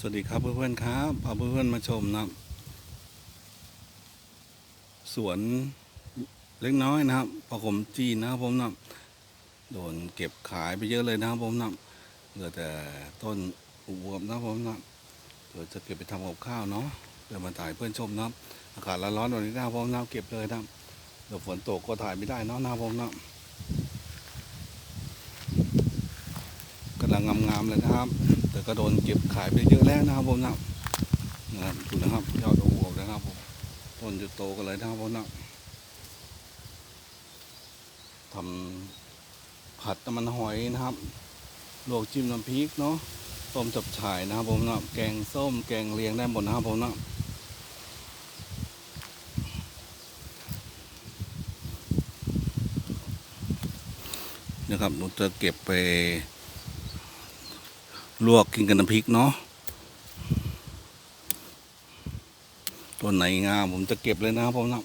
สวัสดีครับเพื่อนๆครับพาเพื่อนๆมาชมนะครับ สวนเล็กน้อยนะครับผมจีนนะครับผมนะโดนเก็บขายไปเยอะเลยนะครับผมนะเหลือแต่ต้นอุบวบนะครับผมนะเดี๋ยวจะเก็บไปทำกับข้าวเนาะเดี๋ยวมาถ่ายเพื่อนชมนะครับ อากาศร้อนๆวันนี้นะครับผมนะเก็บเลยนะเดี๋ยวฝนตกก็ถ่ายไม่ได้เนาะนะครับผมนะกำลังงามๆเลยนะครับ แต่ก็โดนเก็บขายไปเยอะแล้วนะครับผมนะนะครับดูนะครับยอดอุบวบนะครับผมต้นจะโตกันเลยนะครับผมนะทำผัดน้ำมันหอยนะครับลวกจิ้มน้ำพริกเนาะต้มจับฉ่ายนะครับผมนะแกงส้มแกงเลียงได้หมดนะครับผมนะนะครับหนูจะเก็บไป ลวกกินกับน้ำพริกเนาะต้นไหนงามผมจะเก็บเลยนะครับผมนะ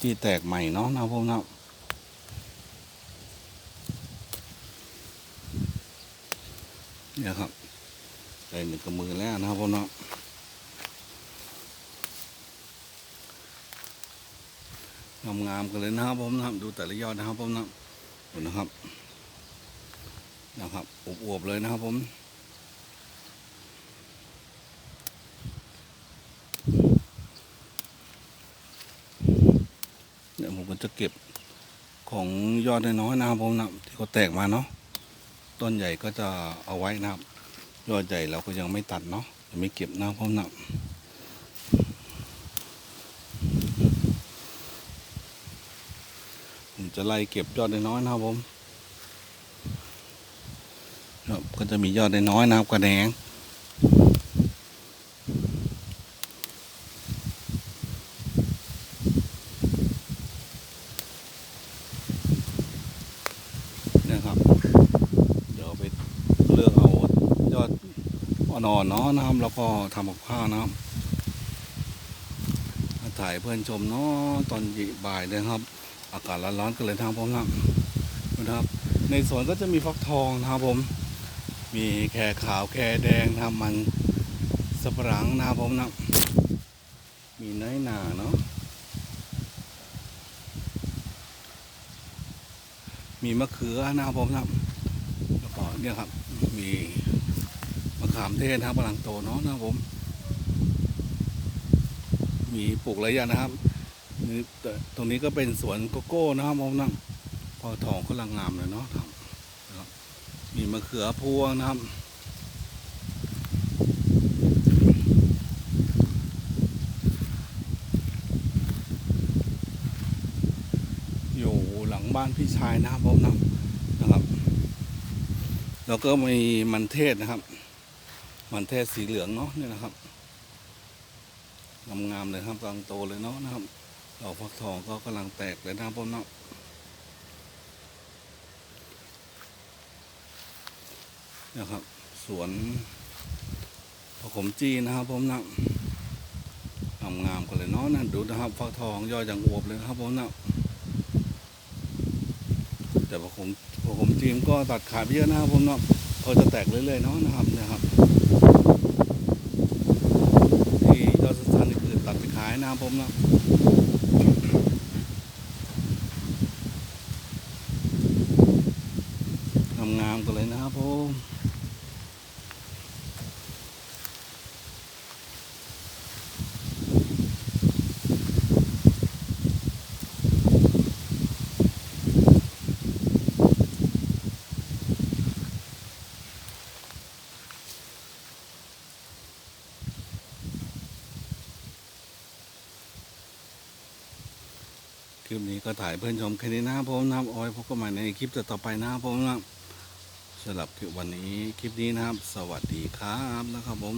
ที่แตกใหม่เนาะนะครับผมนะเนี่ยครับได้หนึ่งกับมือแล้วนะครับผมนะงามๆกันเลยนะครับผมนะครับดูแต่ละยอดนะครับผมนะดูนะครับ นะครับอวบๆเลยนะครับผม เดี๋ยว ผมจะเก็บของยอดน้อยๆนะครับผมนะที่เขาแตกมาเนาะต้นใหญ่ก็จะเอาไว้นะครับ ยอดใหญ่เราก็ยังไม่ตัดเนาะยังไม่เก็บนะครับผมนะผมจะไล่เก็บยอดน้อยๆนะครับผมก็จะมียอดน้อยๆนะครับกระแดงนะครับ เดี๋ยวไปเลือกเอายอด อ่อนเนาะนะครับแล้วก็ทำกับข้าวนะครับถ่ายเพื่อนชมเนาะตอนบ่ายเลยครับ อากาศร้อนๆกันเลยนะครับผมนะครับนะครับ ในสวนก็จะมีฟักทองนะครับผม มีแครขาวแครแดงนะครับมันสับปะหลังนะครับผมนะมีน้อยหนาเนาะมีมะเขือนะครับผมนะแล้วก็เนี่ยครับมี ขามเทศนะครับกำลังโตเนาะนะครับผม มีปลูกหลายอย่างนะครับนี่ตรงนี้ก็เป็นสวนโกโก้นะครับผมนะพอทองกำลังงามเลยเนาะครับนะครับ มีมะเขือพวงนะครับอยู่หลังบ้านพี่ชายนะครับผมนะนะครับ แล้วก็มีมันเทศนะครับ มันเทศสีเหลืองเนาะนี่นะครับงามๆเลยครับกำลังโตเลยเนาะนะครับดอกฟักทองก็กำลังแตกเลยนะครับผมเนาะนะครับ สวนพระขมจีนะครับผมนะงามๆกันเลยเนาะนะดูนะครับฟักทองยอดอย่างอวบเลยนะครับผมนะแต่พอผมพอผมทีมก็ตัดขายไปเยอะนะครับผมเนาะเขาจะแตกเรื่อยๆเนาะนะครับนะครับที่ยอดสั้นๆนี่คือตัดไปขาย นะครับผมนะงามๆกันเลยนะครับผม คลิปนี้ก็ถ่ายเพื่อนชมแค่นี้นะครับผมนะครับเอาไว้พบกันใหม่ในคลิปต่อไปนะครับผมนะครับสำหรับคลิปวันนี้คลิปนี้นะครับ สวัสดีครับนะครับผม